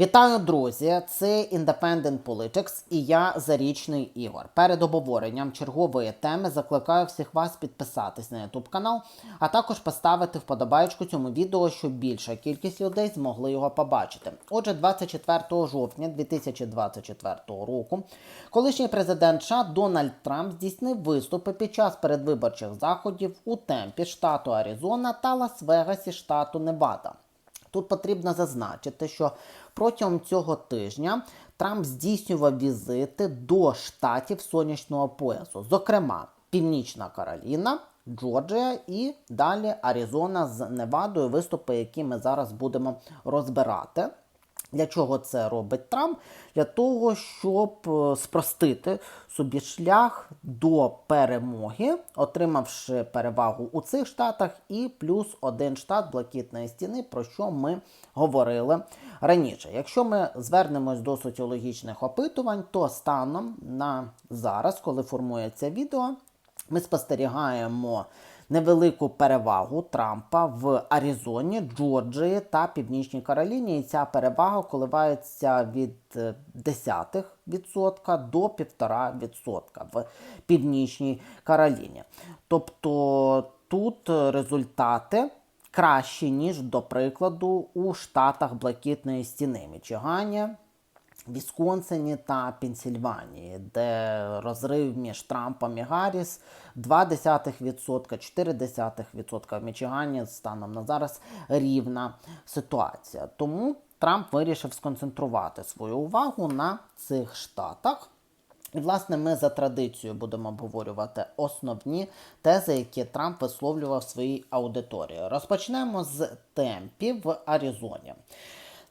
Вітаю, друзі! Це Independent Politics і я Зарічний Ігор. Перед обговоренням чергової теми закликаю всіх вас підписатись на YouTube канал, а також поставити вподобайку цьому відео, щоб більша кількість людей змогли його побачити. Отже, 24 жовтня 2024 року колишній президент США Дональд Трамп здійснив виступи під час передвиборчих заходів у темпі штату Аризона та Лас-Вегасі штату Невада. Тут потрібно зазначити, що протягом цього тижня Трамп здійснював візити до штатів сонячного поясу, зокрема Північна Кароліна, Джорджія і далі Аризона з Невадою, виступи, які ми зараз будемо розбирати. Для чого це робить Трамп? Для того, щоб е, спростити собі шлях до перемоги, отримавши перевагу у цих штатах, і плюс один штат блакитної стіни, про що ми говорили раніше. Якщо ми звернемось до соціологічних опитувань, то станом на зараз, коли формується відео, ми спостерігаємо невелику перевагу Трампа в Аризоні, Джорджії та Північній Кароліні. І ця перевага коливається від е, десятих відсотка до 1,5% в Північній Кароліні. Тобто тут результати кращі, ніж, до прикладу, у штатах Блакитної стіни Мічигані. Вісконсині та Пенсільванії, де розрив між Трампом і Гарріс 0,2%, 0,4% в Мічигані станом на зараз рівна ситуація. Тому Трамп вирішив сконцентрувати свою увагу на цих штатах. І, власне, ми за традицією будемо обговорювати основні тези, які Трамп висловлював своїй аудиторії. Розпочнемо з темпів в Аризоні.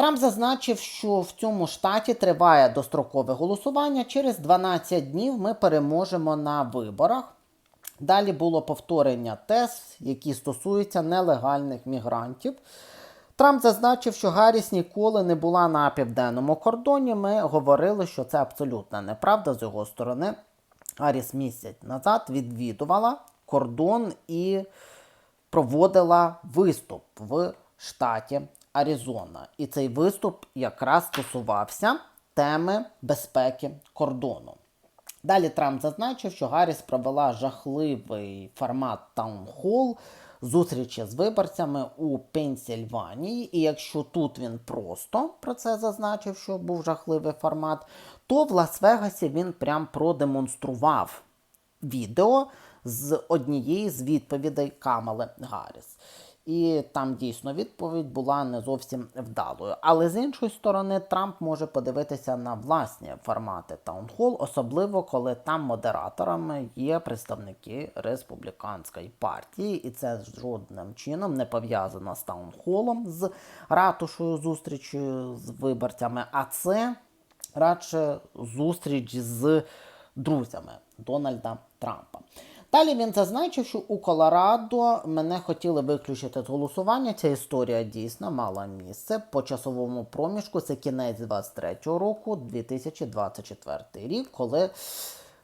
Трамп зазначив, що в цьому штаті триває дострокове голосування. Через 12 днів ми переможемо на виборах. Далі було повторення тез, які стосуються нелегальних мігрантів. Трамп зазначив, що Гарріс ніколи не була на південному кордоні. Ми говорили, що це абсолютна неправда з його сторони. Гарріс місяць назад відвідувала кордон і проводила виступ в штаті Аризона. І цей виступ якраз стосувався теми безпеки кордону. Далі Трамп зазначив, що Гарріс провела жахливий формат таунхол зустрічі з виборцями у Пенсільванії. І якщо тут він просто про це зазначив, що був жахливий формат, то в Лас-Вегасі він прям продемонстрував відео з однієї з відповідей Камали Гарріс. І там дійсно відповідь була не зовсім вдалою. Але з іншої сторони, Трамп може подивитися на власні формати таунхол, особливо коли там модераторами є представники республіканської партії, і це жодним чином не пов'язано з таунхолом, з ратушою зустрічю з виборцями. А це радше зустріч з друзями Дональда Трампа. Далі він зазначив, що у Колорадо мене хотіли виключити з голосування. Ця історія дійсно мала місце по часовому проміжку. Це кінець 23-го року, 2024 рік, коли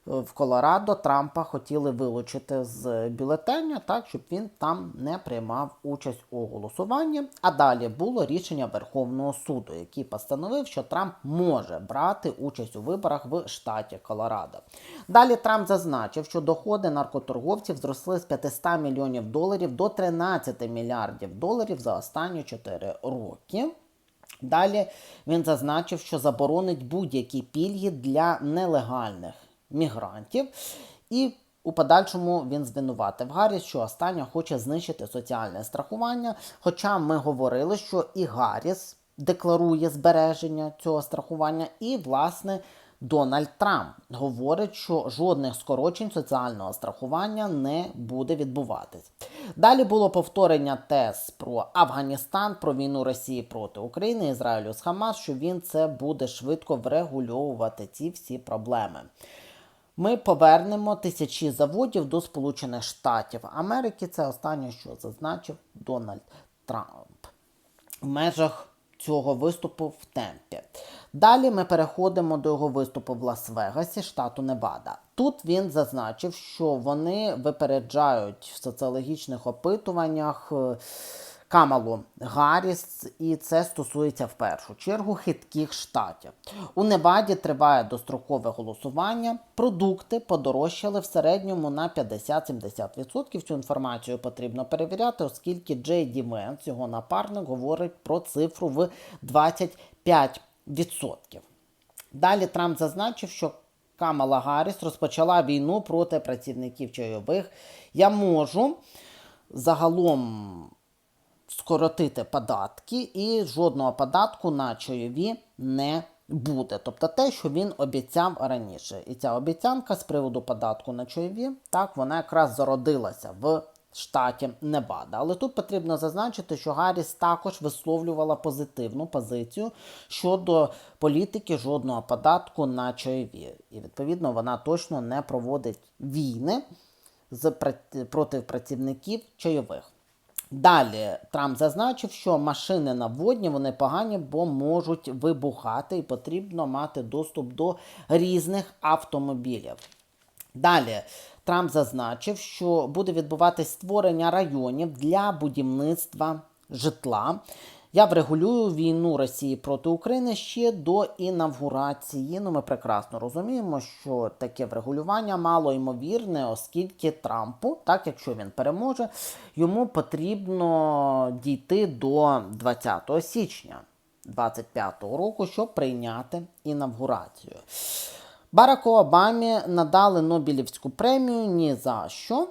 в Колорадо Трампа хотіли вилучити з бюлетеня, так щоб він там не приймав участь у голосуванні. А далі було рішення Верховного суду, який постановив, що Трамп може брати участь у виборах в штаті Колорадо. Далі Трамп зазначив, що доходи наркоторговців зросли з 500 мільйонів доларів до 13 мільярдів доларів за останні 4 роки. Далі він зазначив, що заборонить будь-які пільги для нелегальних мігрантів. І у подальшому він звинуватив Гарріс, що остання хоче знищити соціальне страхування. Хоча ми говорили, що і Гарріс декларує збереження цього страхування, і, власне, Дональд Трамп говорить, що жодних скорочень соціального страхування не буде відбуватись. Далі було повторення тез про Афганістан, про війну Росії проти України, Ізраїлю з Хамас, що він це буде швидко врегульовувати ці всі проблеми. Ми повернемо тисячі заводів до Сполучених Штатів Америки. Це останнє, що зазначив Дональд Трамп в межах цього виступу в темпі. Далі ми переходимо до його виступу в Лас-Вегасі, штату Невада. Тут він зазначив, що вони випереджають в соціологічних опитуваннях е, Камалу Гарріс, і це стосується в першу чергу хитких штатів. У Неваді триває дострокове голосування. Продукти подорожчали в середньому на 50-70%. Цю інформацію потрібно перевіряти, оскільки Джей Ді Венс, його напарник, говорить про цифру в 25%. Далі Трамп зазначив, що Камала Гарріс розпочала війну проти працівників чайових. Я можу загалом скоротити податки, і жодного податку на чайові не буде. Тобто те, що він обіцяв раніше. І ця обіцянка з приводу податку на чайові, так, вона якраз зародилася в штаті Невада. Але тут потрібно зазначити, що Гарріс також висловлювала позитивну позицію щодо політики жодного податку на чайові. І відповідно вона точно не проводить війни з проти працівників чайових. Далі Трамп зазначив, що машини на водні вони погані, бо можуть вибухати, і потрібно мати доступ до різних автомобілів. Далі Трамп зазначив, що буде відбуватись створення районів для будівництва житла. Я врегулюю війну Росії проти України ще до інавгурації. Ну, ми прекрасно розуміємо, що таке врегулювання мало ймовірне, оскільки Трампу, так якщо він переможе, йому потрібно дійти до 20 січня 2025 року, щоб прийняти інавгурацію. Бараку Обамі надали Нобелівську премію ні за що.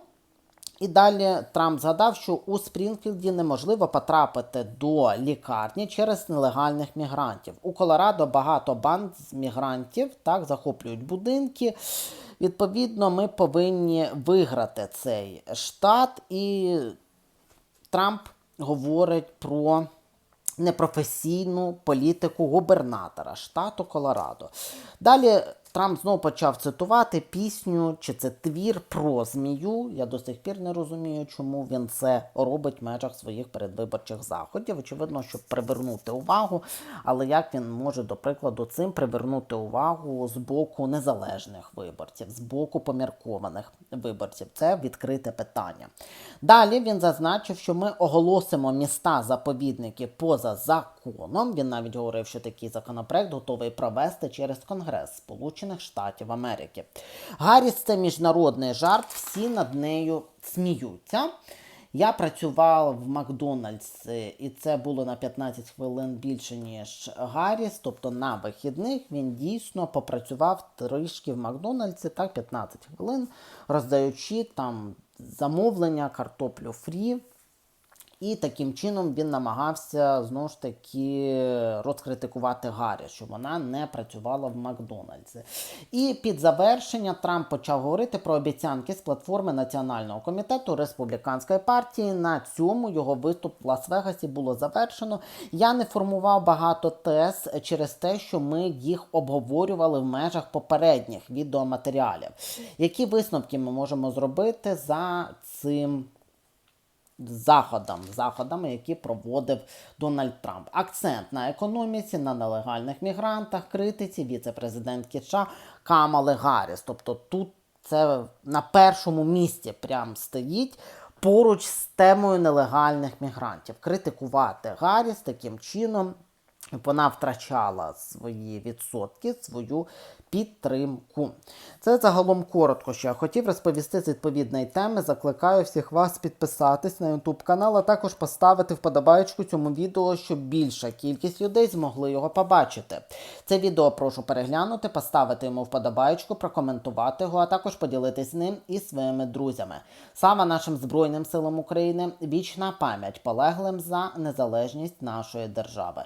І далі Трамп згадав, що у Спрінфілді неможливо потрапити до лікарні через нелегальних мігрантів. У Колорадо багато банд з мігрантів так захоплюють будинки. Відповідно, ми повинні виграти цей штат, і Трамп говорить про непрофесійну політику губернатора штату Колорадо. Далі Трамп знову почав цитувати пісню, чи це твір про змію. Я до сих пір не розумію, чому він це робить в межах своїх передвиборчих заходів. Очевидно, щоб привернути увагу. Але як він може, до прикладу, цим привернути увагу з боку незалежних виборців, з боку поміркованих виборців? Це відкрите питання. Далі він зазначив, що ми оголосимо міста заповідники поза законом. Він навіть говорив, що такий законопроект готовий провести через Конгрес Сполучених Штатів Америки. Гарріс це міжнародний жарт, всі над нею сміються. Я працював в Макдональдс, і це було на 15 хвилин більше, ніж Гарріс. Тобто на вихідних він дійсно попрацював трішки в Макдональдсі, так, 15 хвилин, роздаючи там замовлення, картоплю фрі. І таким чином він намагався знову ж таки розкритикувати Гаррі, що вона не працювала в Макдональдсі. І під завершення Трамп почав говорити про обіцянки з платформи Національного комітету республіканської партії. На цьому його виступ в Лас-Вегасі було завершено. Я не формував багато тез через те, що ми їх обговорювали в межах попередніх відеоматеріалів. Які висновки ми можемо зробити за цим? Заходам, заходами, які проводив Дональд Трамп. Акцент на економіці, на нелегальних мігрантах, критиці, віце-президентки США Камали Гарріс. Тобто тут це на першому місці прям стоїть. Поруч з темою нелегальних мігрантів. Критикувати Гарріс таким чином вона втрачала свої відсотки, свою підтримку. Це загалом коротко, що я хотів розповісти з відповідної теми. Закликаю всіх вас підписатись на YouTube канал, а також поставити вподобайку цьому відео, щоб більша кількість людей змогли його побачити. Це відео прошу переглянути, поставити йому вподобайку, прокоментувати його, а також поділитись ним із своїми друзями. Слава нашим Збройним силам України! Вічна пам'ять полеглим за незалежність нашої держави.